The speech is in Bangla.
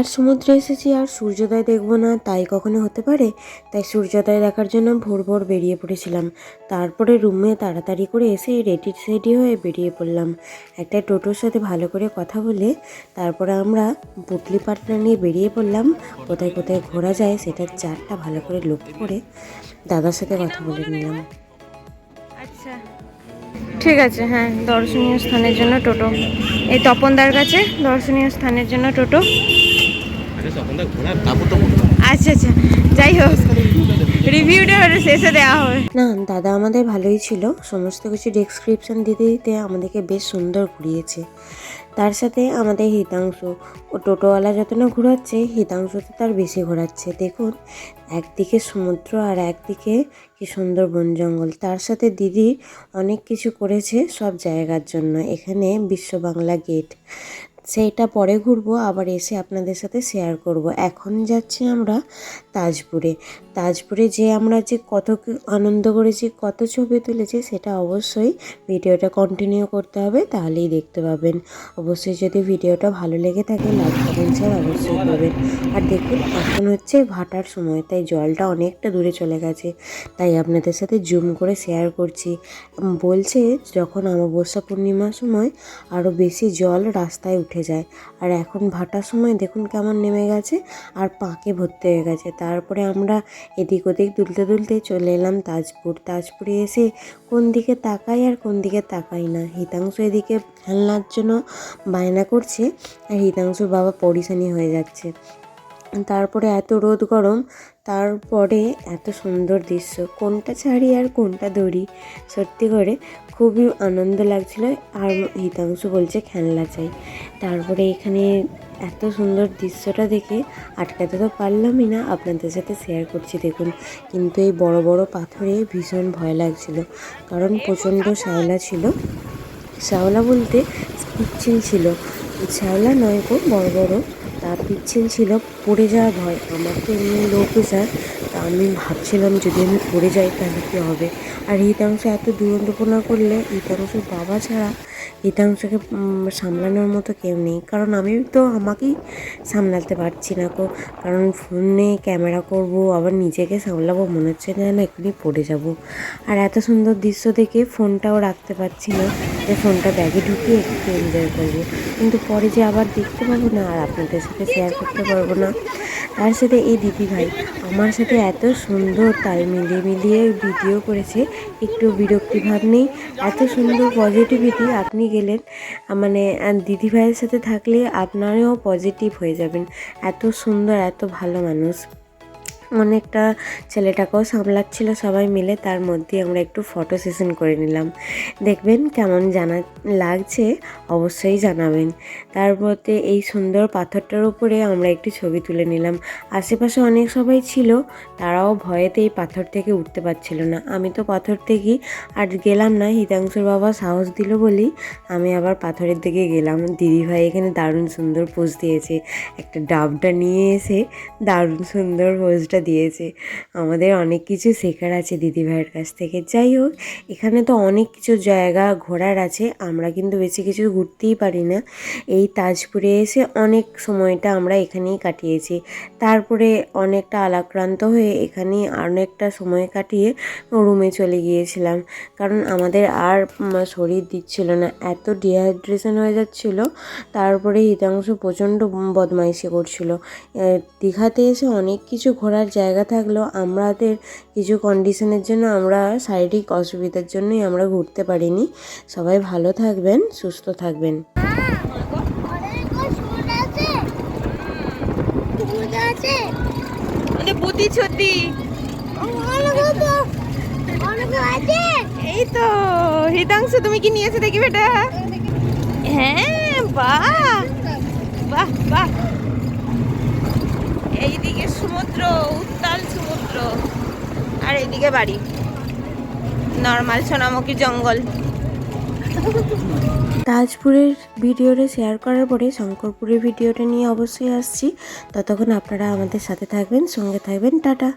দীঘার সমুদ্রে এসেছি আর সূর্যোদয় দেখব না, তাই কখনো হতে পারে? তাই সূর্যোদয় দেখার জন্য ভোর ভোর বেরিয়ে পড়েছিলাম। তারপরে রুমে তাড়াতাড়ি করে এসে রেডি সেডি হয়ে বেরিয়ে পড়লাম। একটা টোটোর সাথে ভালো করে কথা বলে তারপরে আমরা পুটলি পাটনা নিয়ে বেরিয়ে পড়লাম। কোথায় কোথায় ঘোরা যায় সেটার চারটা ভালো করে লক্ষ্য করে দাদার সাথে কথা বলে নিলাম। আচ্ছা। ঠিক আছে হ্যাঁ দর্শনীয় স্থানের জন্য টোটো। এই তপনদার কাছে দর্শনীয় স্থানের জন্য টোটো। আচ্ছা আচ্ছা। যাই হোক রিভিউটা শেষে দেওয়া হবে। না দাদা আমাদের ভালোই ছিল। সমস্ত কিছু ডেসক্রিপশন দিতে দিতে আমাদেরকে বেশ সুন্দর ঘুরিয়েছে। তার সাথে আমাদের হিতাংশু ও টোটোওয়ালা যত না ঘোরাচ্ছে হিতাংশু তো তার বেশি ঘোরাচ্ছে। দেখুন একদিকে সমুদ্র আর একদিকে কি সুন্দর বন জঙ্গল। তার সাথে দিদি অনেক কিছু করেছে সব জায়গার জন্য। এখানে বিশ্ব বাংলা গেট সেইটা পরে ঘুরবো, আবার এসে আপনাদের সাথে শেয়ার করব। এখন যাচ্ছি আমরা তাজপুরে। তাজপুরে যে আমরা যে কত আনন্দ করেছি, কত ছবি তুলেছি, সেটা অবশ্যই ভিডিওটা কন্টিনিউ করতে হবে, তাহলেই দেখতে পাবেন। অবশ্যই যদি ভিডিওটা ভালো লেগে থাকে লাইক কমেন্ট শেয়ার অবশ্যই করবেন। আর দেখুন, এখন হচ্ছে ভাটার সময়, তাই জলটা অনেকটা দূরে চলে গেছে। তাই আপনাদের সাথে জুম করে শেয়ার করছি। বলছে যখন অমাবস্যা পূর্ণিমার সময় আরও বেশি জল রাস্তায় উঠে যায়। আর এখন ভাটার সময় দেখুন কেমন নেমে গেছে আর পাঁকে ভর্তি হয়ে গেছে। তারপরে আমরা এদিক ওদিক দুলতে দুলতে চলে এলাম তাজপুর। তাজপুরে এসে কোন দিকে তাকাই আর কোন দিকে তাকাই না। হিতাংশ এদিকে খেলনার জন্য বায়না করছে আর হিতাংশুর বাবা পরিশানি হয়ে যাচ্ছে। তারপরে এত রোদ গরম, তারপরে এত সুন্দর দৃশ্য। কোনটা ছাড়ি আর কোনটা দড়ি? সত্যি করে খুবই আনন্দ লাগছিল আর হিতাংশু বলছে খেলনা চাই। তারপরে এখানে এত সুন্দর দৃশ্যটা দেখে আটকাতে তো পারলামই না, আপনাদের সাথে শেয়ার করছি দেখুন। কিন্তু এই বড় বড় পাথরে ভীষণ ভয় লাগছিল, কারণ প্রচণ্ড শ্যাওলা ছিল। শ্যাওলা বলতে পিচ্ছিল ছিল। শ্যাওলা নয় গো, বড় বড়। তা পিচ্ছিল ছিল পড়ে যাওয়া ভয়। আমার তো এমনি লো প্রেশার তা আমি ভাবছিলাম যদি আমি পড়ে যাই তাহলে কী হবে? আর হিতাংশ এত দুরন্তপনা করলে হিতাংশ বাবা ছাড়া হিতাংশকে উম, সামলানোর মতো কেউ নেই। কারণ আমি তো আমাকেই সামলাতে পারছি না কো কারণ ফোনে ক্যামেরা করব আবার নিজেকে সামলাবো মনে হচ্ছে যেন এক্ষুনি পড়ে যাব। আর এত সুন্দর দৃশ্য দেখে ফোনটাও রাখতে পারছি না যে ফোনটা ব্যাগে ঢুকিয়ে একটু এনজয় করব। কিন্তু পরে যে আবার দেখতে পাবো না আর আপনাদের সাথে শেয়ার করতে পারব না। তার সাথে এই দিদি ভাই আমার সাথে এত সুন্দর তাল মিলিয়ে মিলিয়ে ভিডিও করেছে। একটু বিরক্তি ভাব নেই এত সুন্দর পজিটিভিটি আপনি গেলেন মানে দিদিভাইয়ের দিদি ভাইয়ের সাথে থাকলে আপনারাও পজিটিভ হয়ে যাবেন। এত সুন্দর, এত ভালো মানুষ। অনেকটা ছেলেটাকেও সামলাচ্ছিল সবাই মিলে, তার মধ্যে আমরা একটু ফটো সেশন করে নিলাম। দেখবেন কেমন জানা লাগছে, অবশ্যই জানাবেন। তার মধ্যে এই সুন্দর পাথরটার উপরে আমরা একটি ছবি তুলে নিলাম। আশেপাশে অনেক সবাই ছিল, তারাও ভয়েতে এই পাথর থেকে উঠতে পারছিল না। আমি তো পাথর থেকেই আর গেলাম না, হিতাংশুর বাবা সাহস দিল বলি আমি আবার পাথরের দিকে গেলাম। দিদিভাই এখানে দারুণ সুন্দর পোজ দিয়েছে। একটা ডাবটা নিয়ে এসে দারুণ সুন্দর পোজটা দিয়েছে। আমাদের অনেক কিছু শেখার আছে দিদিভাইয়ের কাছ থেকে। যাই হোক, এখানে তো অনেক কিছু জায়গা ঘোরার আছে। আমরা কিন্তু বেশি কিছু ঘুরতেই পারি না। এই তাজপুরে এসে অনেক সময়টা আমরা এখানেই কাটিয়েছি। তারপরে অনেকটা আলাক্রান্ত হয়ে এখানে অনেকটা সময় কাটিয়ে রুমে চলে গিয়েছিলাম। কারণ আমাদের আর শরীর দিচ্ছিল না। এত ডিহাইড্রেশন হয়ে যাচ্ছিল, তারপরে হিতাংশ প্রচণ্ড বদমাইশি করছিল। দীঘাতে এসে অনেক কিছু ঘোরার জায়গা থাকলেও আমাদের কিছু কন্ডিশনের জন্য আমরা শারীরিক অসুবিধার জন্যই আমরা ঘুরতে পারিনি। সবাই ভালো থাকবেন, সুস্থ থাকবেন। এই তো, হিতাংশু, তুমি কি নিয়েছো দেখি বেটা? হ্যাঁ বাহ। বাহ বাহ এইদিকে সমুদ্র উত্তাল সমুদ্র আর এদিকে বাড়ি। নর্মাল সোনামুখী জঙ্গল। তাজপুরের ভিডিওটা শেয়ার করার পরে শঙ্করপুরের ভিডিওটা নিয়ে অবশ্যই আসছি। ততক্ষণ আপনারা আমাদের সাথে থাকবেন, সঙ্গে থাকবেন, টাটা।